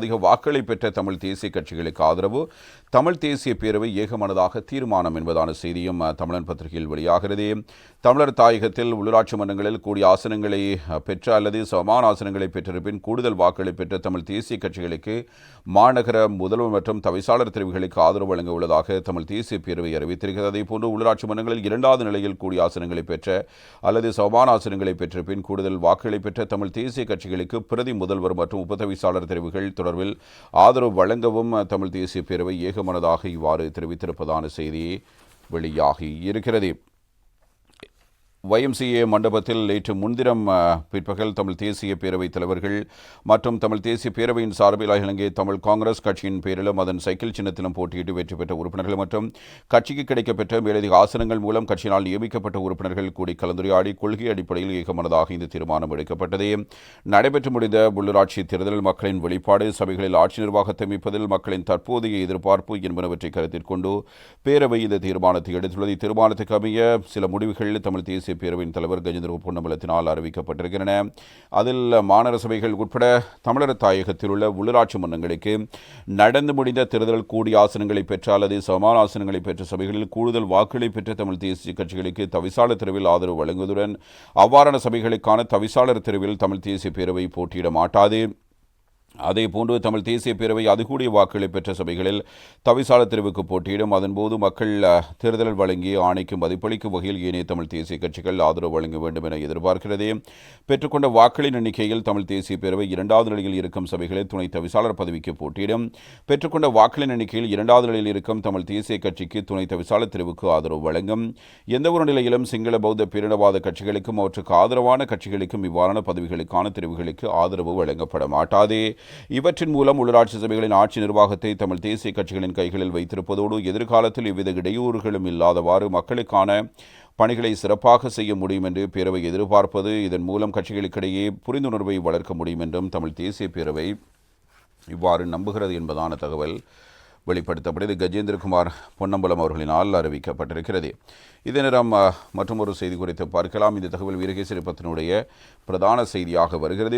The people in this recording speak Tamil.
அதிக வாக்களை பெற்ற தமிழ் தேசிய கட்சிகளுக்கு ஆதரவு. தமிழ் தேசிய பேரவை ஏகமனதாக தீர்மானம் என்பதான செய்தியும் தமிழன் பத்திரிகையில் வெளியாகிறது. தமிழர் தாயகத்தில் உள்ளூராட்சி மன்றங்களில் கூடிய ஆசனங்களை பெற்ற அல்லது சமான ஆசனங்களை பெற்றிருப்பின் கூடுதல் வாக்குகளை பெற்ற தமிழ் தேசிய கட்சிகளுக்கு மாநகர முதல்வர் மற்றும் தவிசாளர் தெரிவுகளுக்கு ஆதரவு வழங்க உள்ளதாக தமிழ் தேசிய பேரவை அறிவித்திருக்கிறது. அதேபோன்று உள்ளூராட்சி மன்றங்களில் இரண்டாவது நிலையில் கூடிய ஆசனங்களை பெற்ற அல்லது சமான ஆசனங்களை பெற்றிருப்பின் கூடுதல் வாக்குகளை பெற்ற தமிழ் தேசிய கட்சிகளுக்கு பிரதி முதல்வர் மற்றும் உபதவிசாளர் தெரிவுகள் தொடர்பில் ஆதரவு வழங்கவும் தமிழ் தேசிய பேரவை ஏகமனதாக இவ்வாறு தெரிவித்திருப்பதான செய்தி வெளியாகி இருக்கிறது. YMCA மண்டபத்தில் நேற்று முன்தினம் பிற்பகல் தமிழ் தேசிய பேரவைத் தலைவர்கள் மற்றும் தமிழ் தேசிய பேரவையின் சார்பில் இலங்கை தமிழ் காங்கிரஸ் கட்சியின் பேரிலும் அதன் சைக்கிள் சின்னத்திலும் போட்டியிட்டு வெற்றி பெற்ற உறுப்பினர்கள் மற்றும் கட்சிக்கு கிடைக்கப்பெற்ற மேலதிக ஆசனங்கள் மூலம் கட்சியினால் நியமிக்கப்பட்ட உறுப்பினர்கள் கூடி கலந்துரையாடி கொள்கை அடிப்படையில் ஏகமனதாக இந்த தீர்மானம் எடுக்கப்பட்டது. நடைபெற்று முடிந்த உள்ளூராட்சி தேர்தலில் மக்களின் வெளிப்பாடு சபைகளில் ஆட்சி நிர்வாகத்தை அமைப்பதில் மக்களின் தற்போதைய எதிர்பார்ப்பு என்பனவற்றை கருத்தில் கொண்டு பேரவை இந்த தீர்மானத்தை எடுத்துள்ளது. இத்தீர்மானத்துக்கு அமைய சில முடிவுகள் தமிழ் தேசிய பேரவையின் தலைவர் கஜேந்திர பொன்னம்பலத்தினால் அறிவிக்கப்பட்டிருக்கின்றன. அதில் மாநகர சபைகள் உட்பட தமிழர் தாயகத்தில் உள்ள உள்ளூராட்சி மன்றங்களுக்கு நடந்து முடிந்த தேர்தல் கூடிய ஆசனங்களை பெற்ற அல்லது சமான ஆசனங்களை பெற்ற சபைகளில் கூடுதல் வாக்குகளை பெற்ற தமிழ் தேசிய கட்சிகளுக்கு தவிசாளர் தெருவில் ஆதரவு வழங்குவதுடன் அவ்வாறான சபைகளுக்கான தவிசாளர் தெருவில் தமிழ் தேசிய பேரவை போட்டியிட மாட்டாது. அதேபோன்று தமிழ் தேசிய பேரவை அதிகூடிய வாக்குகளை பெற்ற சபைகளில் தவிசாளர் தெரிவுக்கு போட்டியிடும். அதன்போது மக்கள் தேர்தல் தேர்தலில் வழங்கிய ஆணைக்கு மதிப்பளிக்கும் வகையில் ஏனைய தமிழ் தேசிய கட்சிகள் ஆதரவு வழங்க வேண்டும் என எதிர்பார்க்கிறது. பெற்றுக்கொண்ட வாக்களின் எண்ணிக்கையில் தமிழ் தேசிய பேரவை இரண்டாவது நிலையில் இருக்கும் சபைகளில் துணை தவிசாளர் பதவிக்கு போட்டியிடும். பெற்றுக்கொண்ட வாக்களின் எண்ணிக்கையில் இரண்டாவது நிலையில் இருக்கும் தமிழ் தேசிய கட்சிக்கு துணை தவிசாளர் தெரிவுக்கு ஆதரவு வழங்கும். எந்தவொரு நிலையிலும் சிங்கள பௌத்த பேரினவாத கட்சிகளுக்கும் அவற்றுக்கு ஆதரவான கட்சிகளுக்கும் இவ்வாறான பதவிகளுக்கான தெரிவுகளுக்கு ஆதரவு வழங்கப்பட மாட்டாதே. இவற்றின் மூலம் உள்ளாட்சி சபைகளின் ஆட்சி நிர்வாகத்தை தமிழ் தேசிய கட்சிகளின் கைகளில் வைத்திருப்பதோடு எதிர்காலத்தில் எவ்வித இடையூறுகளும் இல்லாதவாறு மக்களுக்கான பணிகளை சிறப்பாக செய்ய முடியும் என்று பேரவை எதிர்பார்ப்பது இதன் மூலம் கட்சிகளுக்கிடையே புரிந்துணர்வை வளர்க்க முடியும் என்றும் தமிழ் தேசிய பேரவை இவ்வாறு நம்புகிறது என்பதான தகவல் வெளிப்படுத்தப்பட்டது கஜேந்திரகுமார் பொன்னம்பலம் அவர்களினால் அறிவிக்கப்பட்டிருக்கிறது. இதே நேரம் மற்றொரு செய்தி குறித்து பார்க்கலாம். இந்த தகவல் வீரகேசரி பத்தினுடைய பிரதான செய்தியாக வருகிறது.